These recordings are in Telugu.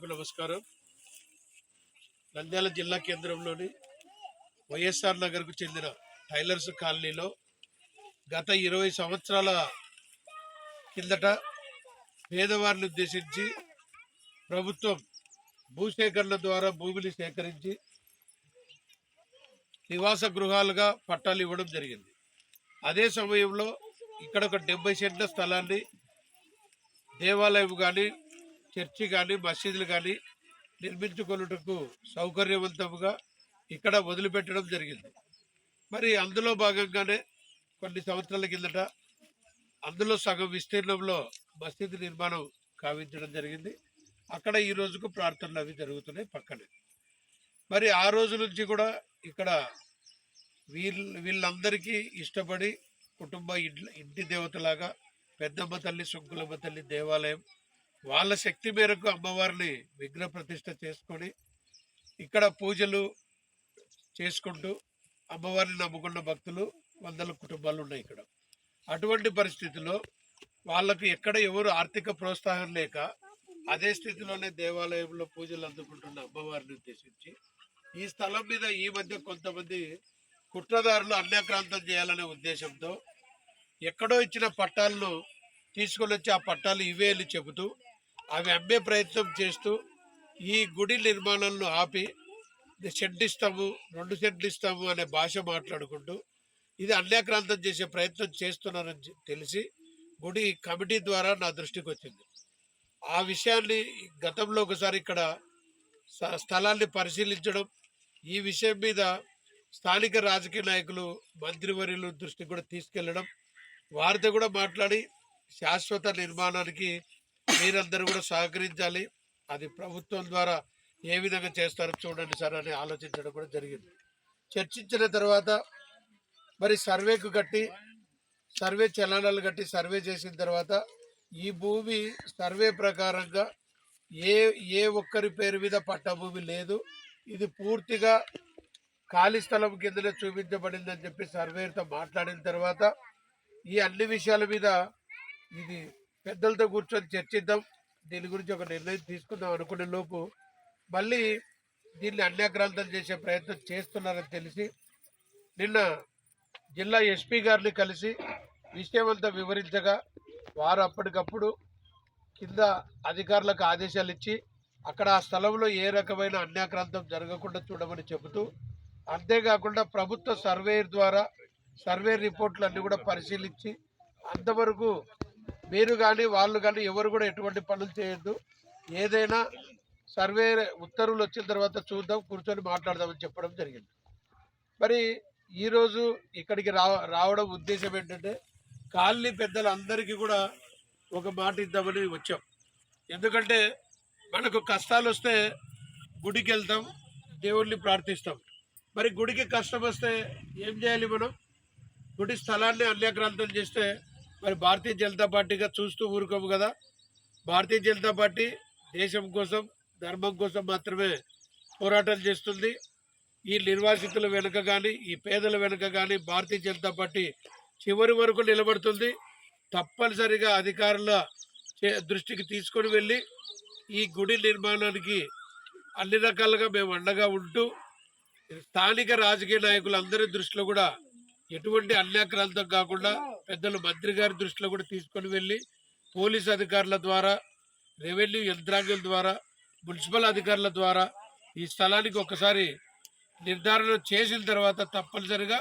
మిత్రులకు నమస్కారం. నంద్యాల జిల్లా కేంద్రంలోని వైఎస్ఆర్ నగర్కు చెందిన టైలర్స్ కాలనీలో గత ఇరవై సంవత్సరాల కిందట పేదవారిని ఉద్దేశించి ప్రభుత్వం భూసేకరణ ద్వారా భూమిని సేకరించి నివాస గృహాలుగా పట్టాలు ఇవ్వడం జరిగింది. అదే సమయంలో ఇక్కడ ఒక డెబ్బై సెంట్ల స్థలాన్ని దేవాలయం కానీ చర్చి కానీ మసీదులు కానీ నిర్మించుకొనుటకు సౌకర్యవంతముగా ఇక్కడ వదిలిపెట్టడం జరిగింది. మరి అందులో భాగంగానే కొన్ని సంవత్సరాల కిందట అందులో సగం విస్తీర్ణంలో మసీదు నిర్మాణం కావించడం జరిగింది. అక్కడ ఈ రోజుకు ప్రార్థనలు అవి జరుగుతున్నాయి పక్కనే. మరి ఆ రోజు నుంచి కూడా ఇక్కడ వీళ్ళ వీళ్ళందరికీ ఇష్టపడి కుటుంబ ఇంటి ఇంటి దేవతలాగా పెద్దమ్మ తల్లి సుంకులమ్మ తల్లి దేవాలయం వాళ్ళ శక్తి మేరకు అమ్మవారిని విగ్రహ ప్రతిష్ట చేసుకొని ఇక్కడ పూజలు చేసుకుంటూ అమ్మవారిని నమ్ముకున్న భక్తులు వందల కుటుంబాలు ఉన్నాయి ఇక్కడ. అటువంటి పరిస్థితిలో వాళ్ళకు ఎక్కడ ఎవరు ఆర్థిక ప్రోత్సాహం లేక అదే స్థితిలోనే దేవాలయంలో పూజలు అందుకుంటున్న అమ్మవారిని ఉద్దేశించి ఈ స్థలం మీద ఈ మధ్య కొంతమంది కుట్రదారులు అన్యాక్రాంతం చేయాలనే ఉద్దేశంతో ఎక్కడో ఇచ్చిన పట్టాలను తీసుకొని వచ్చి ఆ పట్టాలు ఇవే అని చెబుతూ అవి అమ్మే ప్రయత్నం చేస్తూ ఈ గుడి నిర్మాణాలను ఆపి షెడ్ ఇస్తాము రెండు షెడ్లు ఇస్తాము అనే భాష మాట్లాడుకుంటూ ఇది అన్యాక్రాంతం చేసే ప్రయత్నం చేస్తున్నారని తెలిసి గుడి కమిటీ ద్వారా నా దృష్టికి వచ్చింది. ఆ విషయాన్ని గతంలో ఒకసారి ఇక్కడ స్థలాన్ని పరిశీలించడం ఈ విషయం మీద స్థానిక రాజకీయ నాయకులు మంత్రివర్యులు దృష్టికి కూడా తీసుకెళ్ళడం వారితో కూడా మాట్లాడి శాశ్వత నిర్మాణానికి మీరందరూ కూడా సహకరించాలి. అది ప్రభుత్వం ద్వారా ఏ విధంగా చేస్తారో చూడండి సార్ అని ఆలోచించడం కూడా జరిగింది. చర్చించిన తర్వాత మరి సర్వేకు కట్టి సర్వే చలనాలు కట్టి సర్వే చేసిన తర్వాత ఈ భూమి సర్వే ప్రకారంగా ఏ ఏ ఒక్కరి పేరు మీద పట్ట భూమి లేదు. ఇది పూర్తిగా ఖాళీ స్థలం కిందనే చూపించబడిందని చెప్పి సర్వేతో మాట్లాడిన తర్వాత ఈ అన్ని విషయాల మీద ఇది పెద్దలతో కూర్చొని చర్చిద్దాం. దీని గురించి ఒక నిర్ణయం తీసుకుందాం అనుకునే లోపు మళ్ళీ దీన్ని అన్యాక్రాంతం చేసే ప్రయత్నం చేస్తున్నారని తెలిసి నిన్న జిల్లా ఎస్పీ గారిని కలిసి విషయమంతా వివరించగా వారు అప్పటికప్పుడు కింద అధికారులకు ఆదేశాలు ఇచ్చి అక్కడ ఆ స్థలంలో ఏ రకమైన అన్యాక్రాంతం జరగకుండా చూడమని చెబుతూ అంతేకాకుండా ప్రభుత్వ సర్వేయర్ ద్వారా సర్వే రిపోర్ట్లు అన్నీ కూడా పరిశీలించి అంతవరకు మీరు కానీ వాళ్ళు కానీ ఎవరు కూడా ఎటువంటి పనులు చేయొద్దు. ఏదైనా సర్వే ఉత్తర్వులు వచ్చిన తర్వాత చూద్దాం కూర్చొని మాట్లాడదామని చెప్పడం జరిగింది. మరి ఈరోజు ఇక్కడికి రా రావడం ఉద్దేశం ఏంటంటే కాలనీ పెద్దలందరికీ కూడా ఒక మాట ఇద్దామని వచ్చాం. ఎందుకంటే మనకు కష్టాలు వస్తే గుడికి వెళ్తాం దేవుణ్ణి ప్రార్థిస్తాం. మరి గుడికి కష్టం వస్తే ఏం చేయాలి మనం? గుడి స్థలాన్ని అన్యక్రాంతం చేస్తే మరి భారతీయ జనతా పార్టీగా చూస్తూ ఊరుకోము కదా. భారతీయ జనతా పార్టీ దేశం కోసం ధర్మం కోసం మాత్రమే పోరాటం చేస్తుంది. ఈ నిర్వాసితుల వెనుక కానీ ఈ పేదల వెనుక కానీ భారతీయ జనతా పార్టీ చివరి వరకు నిలబడుతుంది. తప్పనిసరిగా అధికారుల దృష్టికి తీసుకొని వెళ్ళి ఈ గుడి నిర్మాణానికి అన్ని రకాలుగా మేము అండగా ఉంటూ స్థానిక రాజకీయ నాయకులందరి దృష్టిలో కూడా ఎటువంటి అన్యాక్రాంతం కాకుండా పెద్దలు మంత్రి గారి దృష్టిలో కూడా తీసుకొని వెళ్ళి పోలీస్ అధికారుల ద్వారా రెవెన్యూ యంత్రాంగం ద్వారా మున్సిపల్ అధికారుల ద్వారా ఈ స్థలానికి ఒకసారి నిర్ధారణ చేసిన తర్వాత తప్పనిసరిగా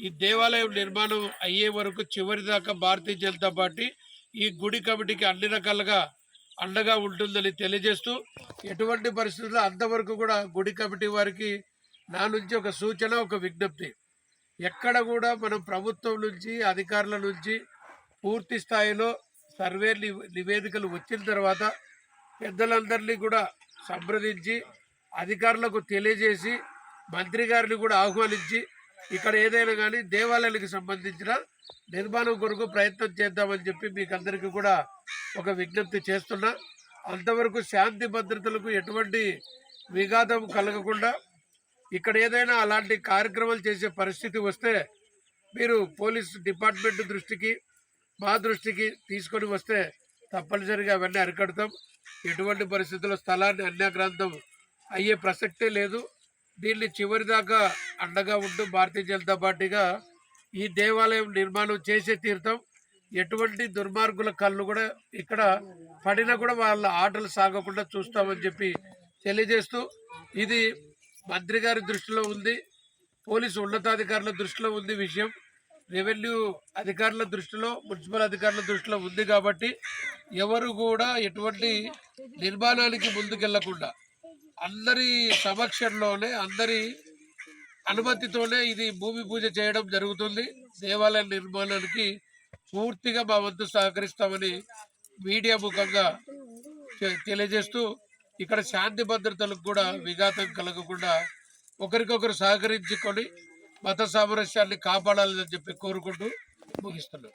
ఈ దేవాలయం నిర్మాణం అయ్యే వరకు చివరి దాకా భారతీయ జనతా పార్టీ ఈ గుడి కమిటీకి అన్ని రకాలుగా అండగా ఉంటుందని తెలియజేస్తూ ఎటువంటి పరిస్థితుల్లో అంతవరకు కూడా గుడి కమిటీ వారికి నా నుంచి ఒక సూచన ఒక విజ్ఞప్తి. ఎక్కడ కూడా మనం ప్రభుత్వం నుంచి అధికారుల నుంచి పూర్తి స్థాయిలో సర్వే నివేదికలు వచ్చిన తర్వాత పెద్దలందరినీ కూడా సంప్రదించి అధికారులకు తెలియజేసి మంత్రి గారిని కూడా ఆహ్వానించి ఇక్కడ ఏదైనా కానీ దేవాలయాలకు సంబంధించిన నిర్మాణం కొరకు ప్రయత్నం చేద్దామని చెప్పి మీకు అందరికీ కూడా ఒక విజ్ఞప్తి చేస్తున్నా. అంతవరకు శాంతి భద్రతలకు ఎటువంటి విఘాతం కలగకుండా ఇక్కడ ఏదైనా అలాంటి కార్యక్రమాలు చేసే పరిస్థితి వస్తే మీరు పోలీస్ డిపార్ట్మెంట్ దృష్టికి మా దృష్టికి తీసుకొని వస్తే తప్పనిసరిగా అవన్నీ అరికడతాం. ఎటువంటి పరిస్థితుల్లో స్థలాన్ని అన్యాక్రాంతం అయ్యే ప్రసక్తే లేదు. దీన్ని చివరి దాకా అండగా ఉంటూ భారతీయ జనతా పార్టీగా ఈ దేవాలయం నిర్మాణం చేసే తీరుతాం ఎటువంటి దుర్మార్గుల కళ్ళు కూడా ఇక్కడ పడినా కూడా వాళ్ళ ఆటలు సాగకుండా చూస్తామని చెప్పి తెలియజేస్తూ ఇది మంత్రి గారి దృష్టిలో ఉంది పోలీసు ఉన్నతాధికారుల దృష్టిలో ఉంది విషయం. రెవెన్యూ అధికారుల దృష్టిలో మున్సిపల్ అధికారుల దృష్టిలో ఉంది కాబట్టి ఎవరు కూడా ఎటువంటి నిర్మాణానికి ముందుకెళ్ళకుండా అందరి సమక్షంలోనే అందరి అనుమతితోనే ఇది భూమి పూజ చేయడం జరుగుతుంది. దేవాలయ నిర్మాణానికి పూర్తిగా మా వంతు సహకరిస్తామని మీడియా ముఖంగా తె- తెలియజేస్తూ ఇక్కడ శాంతి భద్రతలకు కూడా విఘాతం కలగకుండా ఒకరికొకరు సహకరించుకొని మత సామరస్యాన్ని కాపాడాలని చెప్పి కోరుకుంటూ ముగిస్తున్నాం.